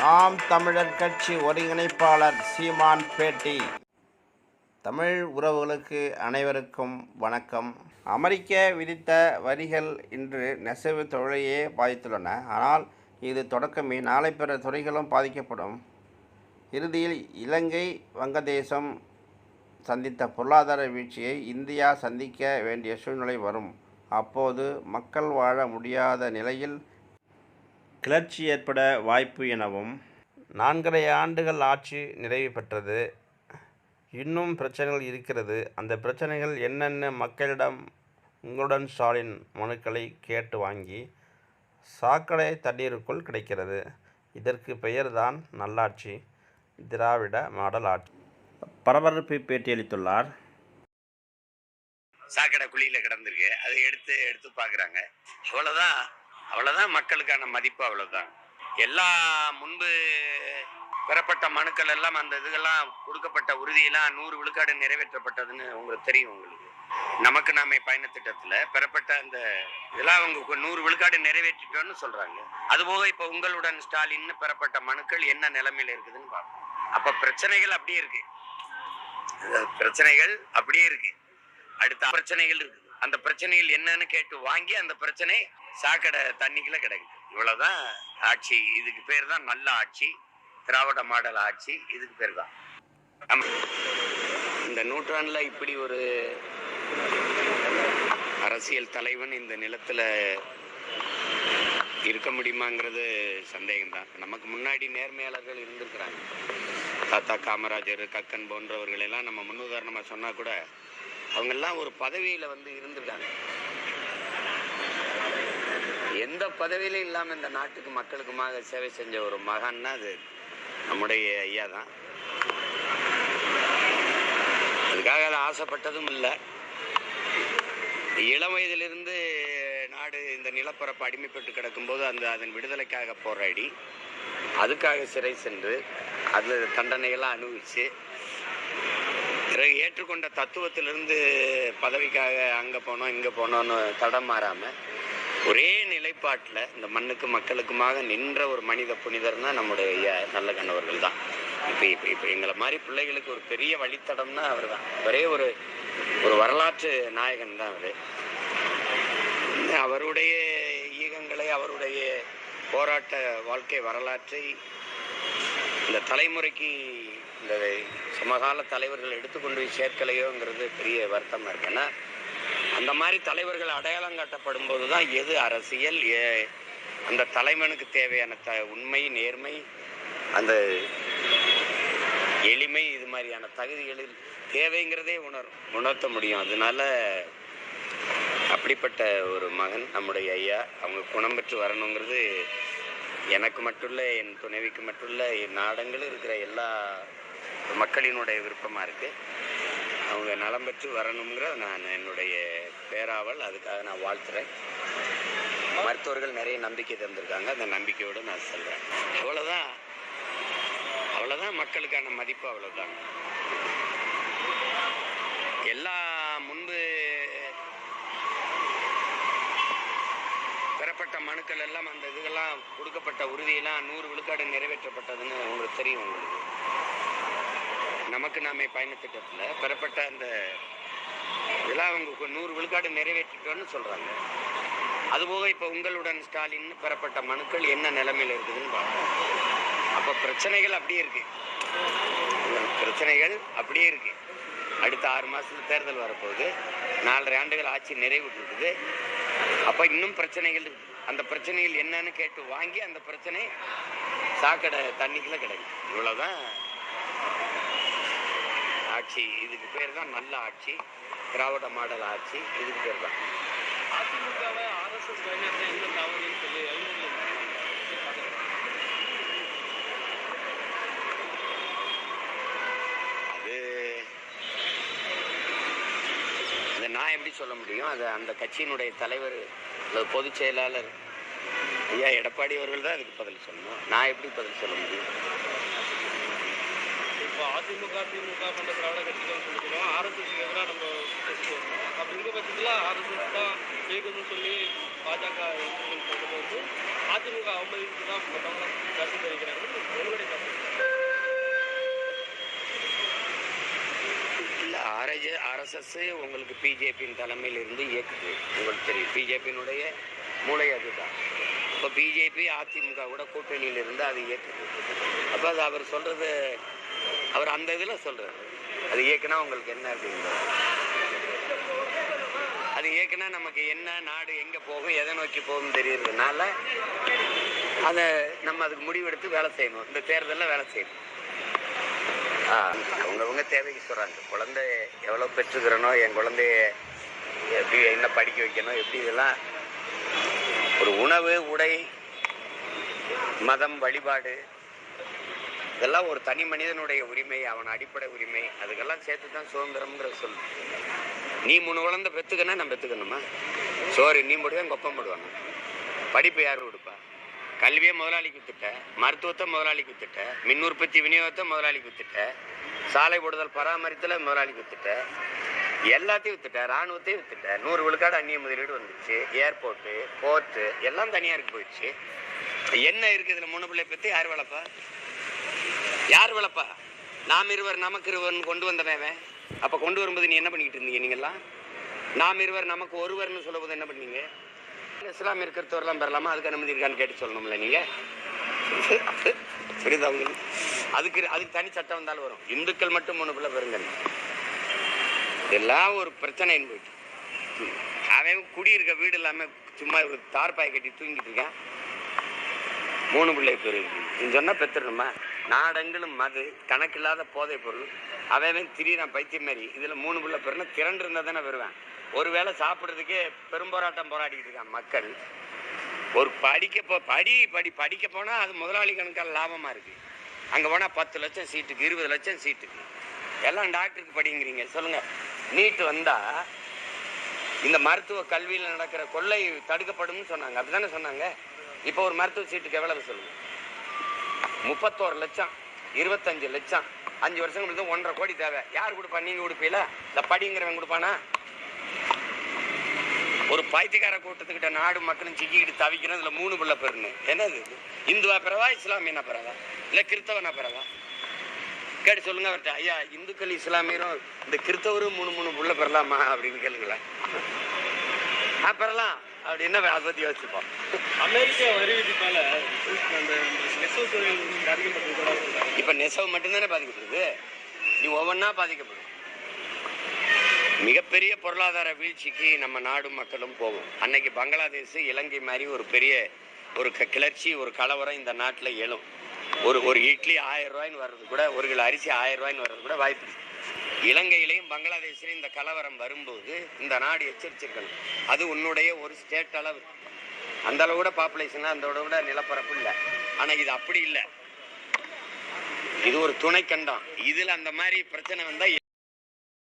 நாம் தமிழர் கட்சி ஒருங்கிணைப்பாளர் சீமான் பேட்டி. தமிழ் உறவுகளுக்கு அனைவருக்கும் வணக்கம். அமெரிக்க விதித்த வரிகள் இன்று நெசவு தொழிலையே பாதித்துள்ளன. ஆனால் இது தொடக்கமே. நாளை பிற துறைகளும் பாதிக்கப்படும். இறுதியில் இலங்கை வங்கதேசம் சந்தித்த பொருளாதார வீழ்ச்சியை இந்தியா சந்திக்க வேண்டிய சூழ்நிலை வரும். அப்போது மக்கள் வாழ முடியாத நிலையில் கிளர்ச்சி ஏற்பட வாய்ப்பு எனவும் நான்கரை ஆண்டுகள் ஆட்சி நிறைவு பெற்றது. இன்னும் பிரச்சனைகள் இருக்கிறது. அந்த பிரச்சனைகள் என்னென்ன மக்களிடம் உங்களுடன் ஸ்டாலின் மனுக்களை கேட்டு வாங்கி சாக்கடை தண்ணீருக்குள் கிடைக்கிறது. இதற்கு பெயர்தான் நல்லாட்சி திராவிட மாடல் ஆட்சி. பரபரப்பு பேட்டியளித்துள்ளார். சாக்கடை குழியில் கிடந்திருக்கு. அதை எடுத்து எடுத்து பார்க்குறாங்க. அவ்வளோதான் அவ்வளோதான் மக்களுக்கான மதிப்பு அவ்வளோதான் எல்லா முன்பு பெறப்பட்ட மனுக்கள் எல்லாம் அந்த இதுகெல்லாம் கொடுக்கப்பட்ட உறுதியெல்லாம் நூறு விழுக்காடு நிறைவேற்றப்பட்டதுன்னு உங்களுக்கு தெரியும் உங்களுக்கு. நமக்கு நாம பயண திட்டத்தில் பெறப்பட்ட அந்த இதெல்லாம் அவங்க நூறு விழுக்காடு நிறைவேற்றிட்டோம்னு சொல்றாங்க. அதுபோக இப்போ உங்களுடன் ஸ்டாலின் பெறப்பட்ட மனுக்கள் என்ன நிலைமையில இருக்குதுன்னு பார்ப்போம். அப்போ பிரச்சனைகள் அப்படியே இருக்கு. பிரச்சனைகள் அப்படியே இருக்கு. அடுத்த பிரச்சனைகள் இருக்குது. அந்த பிரச்சனைகள் என்னன்னு கேட்டு வாங்கி அந்த பிரச்சனை சாக்கடை தண்ணிக்குள்ள கிடக்குது. இவ்வளவுதான் ஆட்சி. இதுக்கு பேர் தான் நல்ல ஆட்சி திராவிட மாடல் ஆட்சி இதுக்கு பேர் தான் இந்த நூற்றாண்டுல இப்படி ஒரு அரசியல் தலைவன் இந்த நிலத்துல இருக்க முடியுமாங்கிறது சந்தேகம்தான். நமக்கு முன்னாடி நேர்மையாளர்கள் இருந்திருக்கிறாங்க. தாத்தா காமராஜர் கக்கன் போன்றவர்கள் எல்லாம் நம்ம முன்னுதாரணமாக சொன்னா கூட அவங்கெல்லாம் ஒரு பதவியில வந்து இருந்திருக்காங்க எந்த பதவியிலும் இல்லாமல் இந்த நாட்டுக்கு மக்களுக்குமாக சேவை செஞ்ச ஒரு மகான்னா அது நம்முடைய ஐயா தான். அதுக்காக அதை ஆசைப்பட்டதும் இல்லை. இளம் வயதிலிருந்து நாடு இந்த நிலப்பரப்பு அடிமைப்பட்டு கிடக்கும்போது அந்த அதன் விடுதலைக்காக போராடி அதுக்காக சிறை சென்று அதில் தண்டனையெல்லாம் அனுபவிச்சு பிறகு ஏற்றுக்கொண்ட தத்துவத்திலிருந்து பதவிக்காக அங்கே போனோம் இங்கே போனோன்னு தடம் மாறாமல் ஒரே நிலைப்பாட்டில் இந்த மண்ணுக்கு மக்களுக்குமாக நின்ற ஒரு மனித புனிதர்னா நம்முடைய நல்ல கணவர்கள் தான் இப்போ இப்போ இப்போ எங்களை மாதிரி பிள்ளைகளுக்கு ஒரு பெரிய வழித்தடம்னா அவர் தான் ஒரே ஒரு ஒரு வரலாற்று நாயகன் தான் அவர். அவருடைய ஈகங்களை அவருடைய போராட்ட வாழ்க்கை வரலாற்றை இந்த தலைமுறைக்கு இந்த சமகால தலைவர்கள் எடுத்துக்கொண்டு சேர்க்கலையோங்கிறது பெரிய வருத்தமாக இருக்கு. ஏன்னா அந்த மாதிரி தலைவர்கள் அடையாளம் காட்டப்படும் போது தான் எது அரசியல்? ஏ- அந்த தலைவனுக்கு தேவையான த உண்மை நேர்மை அந்த எளிமை இது மாதிரியான தகுதிகளில் தேவைங்கிறதே உணர் உணர்த்த முடியும். அதனால அப்படிப்பட்ட ஒரு மகன் நம்முடைய ஐயா அவங்க குணம் பெற்று வரணுங்கிறது எனக்கு மட்டும் இல்லை என் துணைவிக்கு மட்டுள்ள என் நாடங்களும் இருக்கிற எல்லா மக்களினுடைய விருப்பமாக இருக்குது அவங்க நலம் பெற்று வரணுங்கிற நான் என்னுடைய பேராவல். அதுக்காக நான் வாழ்த்துறேன். மருத்துவர்கள் நிறைய நம்பிக்கை தந்திருக்காங்க. அந்த நம்பிக்கையோடு நான் சொல்கிறேன் அவ்வளோதான் அவ்வளோதான் மக்களுக்கான மதிப்பு அவ்வளோதான் எல்லா முன்பு பெறப்பட்ட மனுக்கள் எல்லாம் அந்த இதுகெல்லாம் கொடுக்கப்பட்ட உறுதியெல்லாம் நூறு விழுக்காடு நிறைவேற்றப்பட்டதுன்னு உங்களுக்கு தெரியும் உங்களுக்கு. நமக்கு நாமே பயண திட்டத்தில் பெறப்பட்ட அந்த இதெல்லாம் அவங்க நூறு விழுக்காடு நிறைவேற்றிட்டோன்னு சொல்கிறாங்க அதுபோக இப்போ உங்களுடன் ஸ்டாலின் பெறப்பட்ட மனுக்கள் என்ன நிலைமையில் இருக்குதுன்னு பார்ப்போம். அப்போ பிரச்சனைகள் அப்படியே இருக்கு. பிரச்சனைகள் அப்படியே இருக்கு. அடுத்த ஆறு மாதத்தில் தேர்தல் வரப்போகுது. நாலரை ஆண்டுகள் ஆட்சி நிறைவுட்டு அப்போ இன்னும் பிரச்சனைகள் இருக்குது அந்த பிரச்சனைகள் என்னன்னு கேட்டு வாங்கி அந்த பிரச்சனை சாக்கடை தண்ணிக்குள்ளே கிடைக்கும் இவ்வளோதான் ஆட்சி இதுக்கு பேர் தான் நல்ல ஆட்சி திராவிட மாடல் ஆட்சி இதுக்கு பேர் தான். அது அதை நான் எப்படி சொல்ல முடியும்? அது அந்த கட்சியினுடைய தலைவர் பொதுச் செயலாளர் ஐயா எடப்பாடி அவர்கள் தான் அதுக்கு பதில் சொல்லணும். நான் எப்படி பதில் சொல்ல முடியும்? இப்போ அதிமுக திமுக போன்ற திராவிட கட்சிகள் சொல்லிக்கிறோம். ஆர்எஸ்எஸ்க்கு எதிராக நம்ம பேசுவோம் அப்படிங்கிற பட்சத்தில் ஆர்எஸ்எஸ் தான் இயக்கணும்னு சொல்லி பாஜக சொல்றது வந்து அதிமுக அவமதிப்பு தான் மற்றவங்க கருத்து தெரிவிக்கிறாங்க. உங்களுடைய கருத்து ஆர்எஸ் ஆர்எஸ்எஸ் உங்களுக்கு பிஜேபியின் தலைமையில் இருந்து இயக்குது. உங்களுக்கு தெரியும். பிஜேபியினுடைய மூளை அதுதான். இப்போ பிஜேபி அதிமுக கூட கூட்டணியில் இருந்து அது இயக்குது. அப்போ அது அவர் சொல்கிறது அவர் அந்த இதில் சொல்கிறார் அது இயக்குனா உங்களுக்கு என்ன அப்படின்றது. அது இயக்குனா நமக்கு என்ன நாடு எங்கே போகும் எதை நோக்கி போகும் தெரியறதுனால அதை நம்ம அதுக்கு முடிவெடுத்து வேலை செய்யணும். இந்த தேர்தலில் வேலை செய்யணும். ஆ, தேவைக்கு சொல்கிறாங்க குழந்தை எவ்வளோ பெற்றுக்கிறனோ என் குழந்தைய எப்படி என்ன படிக்க வைக்கணும் எப்படி இதெல்லாம் ஒரு உணவு உடை மதம் வழிபாடு இதெல்லாம் ஒரு தனி மனிதனுடைய உரிமை அவன் அடிப்படை உரிமை. அதுக்கெல்லாம் சேர்த்து தான் சுதந்திரம்ங்கிற சொல் நீ மூணு குழந்தை பெற்றுக்கனா நான் பெற்றுக்கணுமா சோறு நீ போடுவேன் கொப்பம் போடுவாங்க. படிப்பு யார் கொடுப்பா? கல்வியை முதலாளிக்கு வித்துட்ட மருத்துவத்தை முதலாளிக்கு வித்துட்ட மின் உற்பத்தி விநியோகத்தை முதலாளிக்கு வித்துட்ட சாலை போடுதல் பராமரித்தல முதலாளிக்கு வித்துட்ட எல்லாத்தையும் வித்துட்ட ராணுவத்தையும் வித்துட்ட. நூறு விழுக்காடு அந்நிய முதலீடு வந்துச்சு ஏர்போர்ட்டு போர்ட்டு எல்லாம் தனியாருக்கு போயிடுச்சு. என்ன இருக்குது இதில் மூணு பிள்ளை பற்றி யார் வளர்ப்பா? யார் வளர்ப்பா நாம் இருவர் நமக்கு இருவர்னு கொண்டு வந்தவன் அப்போ கொண்டு வரும்போது நீ என்ன பண்ணிக்கிட்டு இருந்தீங்க நீங்கள்லாம் நாம் இருவர் நமக்கு ஒருவர்னு சொல்லும்போது என்ன பண்ணீங்க? இஸ்லாம் இருக்கிறதவரெல்லாம் பெறலாமா? அதுக்கு அனுமதி இருக்கான்னு கேட்டு சொல்லணும்ல நீங்கள் புரியுதா உங்களுக்கு அதுக்கு அதுக்கு தனி சட்டம் வந்தாலும் வரும். இந்துக்கள் மட்டும் மூணு பிள்ளை பெருங்க இதெல்லாம் ஒரு பிரச்சனைன்னு போயிட்டு. அவன் குடியிருக்க வீடு இல்லாமல் சும்மா ஒரு தார்பாய் கட்டி தூங்கிட்டு இருக்கான். மூணு பிள்ளை பேர். நீ சொன்னால் பெற்றுடணுமா நாடெங்கிலும் மது கணக்கில்லாத போதைப் பொருள். அவன் திடீரான் பைத்தியம் மாதிரி இதில் மூணு பிள்ளை பேருனா திரண்டு இருந்தால் தானே வருவேன். ஒருவேளை சாப்பிட்றதுக்கே பெரும்போராட்டம் போராடிக்கிட்டு இருக்கான் மக்கள். ஒரு படிக்க போ படி படி படிக்க போனால் அது முதலாளி கணக்கால் லாபமாக இருக்குது அங்கே போனால் பத்து லட்சம் சீட்டுக்கு இருபது லட்சம் சீட்டுக்கு. எல்லாம் டாக்டருக்கு படிங்கிறீங்க சொல்லுங்கள் நீட்டு வந்தால் இந்த மருத்துவ கல்வியில் நடக்கிற கொள்ளை தடுக்கப்படும்னு சொன்னாங்க. அப்படிதானே சொன்னாங்க? இப்போ ஒரு மருத்துவ சீட்டுக்கு எவ்வளவு சொல்லுங்கள் முப்பத்தோரு லட்சம் இருபத்தஞ்சு லட்சம் அஞ்சு வருஷம் ஒன்றரை கோடி தேவை. யார் கொடுப்பா? நீங்க கொடுப்பீல இந்த படிங்கிறவன் கொடுப்பானா? ஒரு பைத்தியக்கார கூட்டத்துக்கிட்ட நாடு மக்களும் சிக்கிக்கிட்டு தவிக்கணும் இதுல மூணு பிள்ளை பெருன்னு. என்னது இந்துவா பிறவா இஸ்லாமியனா பிறவா? இல்ல கிறிஸ்தவனா பிறவா? கேட்டு சொல்லுங்க அவர்கிட்ட. ஐயா இந்துக்கள் இஸ்லாமியரும் இந்த கிறிஸ்தவரும் மூணு மூணு புள்ள பெறலாமா அப்படின்னு கேளுங்களேன். ஆ பெறலாம். அப்படின்னா அதை பத்தி யோசிப்போம் அமெரிக்க வரி விதிப்பால அந்த நெசவு தொழில் பாதிக்கப்பட்டிருக்கிறதா சொல்றாங்க. இப்ப நெசவு மட்டும்தானே பாதிக்கப்படுது? நீ ஒவ்வொன்றா பாதிக்கப்படும். மிகப்பெரிய பொருளாதார வீழ்ச்சிக்கு நம்ம நாடும் மக்களும் போகும் அன்னைக்கு பங்களாதேஷ் இலங்கை மாதிரி ஒரு பெரிய ஒரு கிளர்ச்சி ஒரு கலவரம் இந்த நாட்டில் எழும். ஒரு ஒரு இட்லி ஆயிரம் ரூபாய்ன்னு வர்றது கூட ஒரு கிலோ அரிசி ஆயிரம் ரூபாய்ன்னு வர்றது கூட வாய்ப்பு. இலங்கையிலையும் பங்களாதேஷ்லையும் இந்த கலவரம் வரும்போது இந்த நாடு எச்சரிச்சிருக்கணும். அது உன்னுடைய ஒரு ஸ்டேட் அளவு. அந்த அளவு கூட பாப்புலேஷன் அந்த அளவு கூட நிலப்பரப்பு இல்லை. ஆனா இது அப்படி இல்லை. இது ஒரு துணை கண்டம் இதுல அந்த மாதிரி பிரச்சனை வந்தா